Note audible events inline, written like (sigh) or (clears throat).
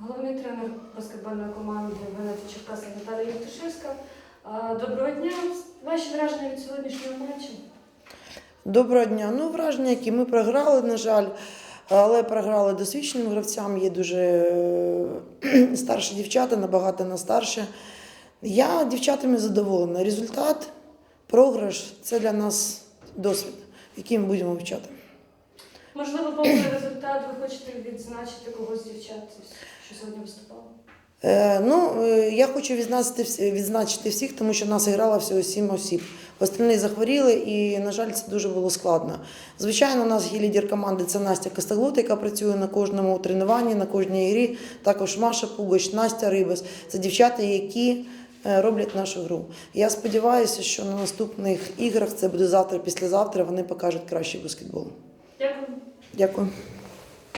головний тренер баскетбольної команди Венети Черкаси Наталія Євтушевська. Доброго дня. Ваші враження від сьогоднішнього матчу? Доброго дня. Ну, враження, які ми програли, на жаль, але програли досвідченим гравцям. Є дуже е, (clears throat) старші дівчата, набагато нас старше. Я дівчатами задоволена. Результат, програш це для нас досвід, який ми будемо вивчати. Можливо, попри результат, ви хочете відзначити когось дівчат, що сьогодні виступали? Е, ну, е, я хочу відзначити, відзначити всіх, тому що нас грало всього сім осіб. Остальні захворіли, і, на жаль, це дуже було складно. Звичайно, у нас є лідер команди це Настя Костаглут, яка працює на кожному тренуванні, на кожній грі. Також Маша Пугач, Настя Рибас. Це дівчата, які е, роблять нашу гру. Я сподіваюся, що на наступних іграх це буде завтра, післязавтра. Вони покажуть кращий баскетбол. Дякую.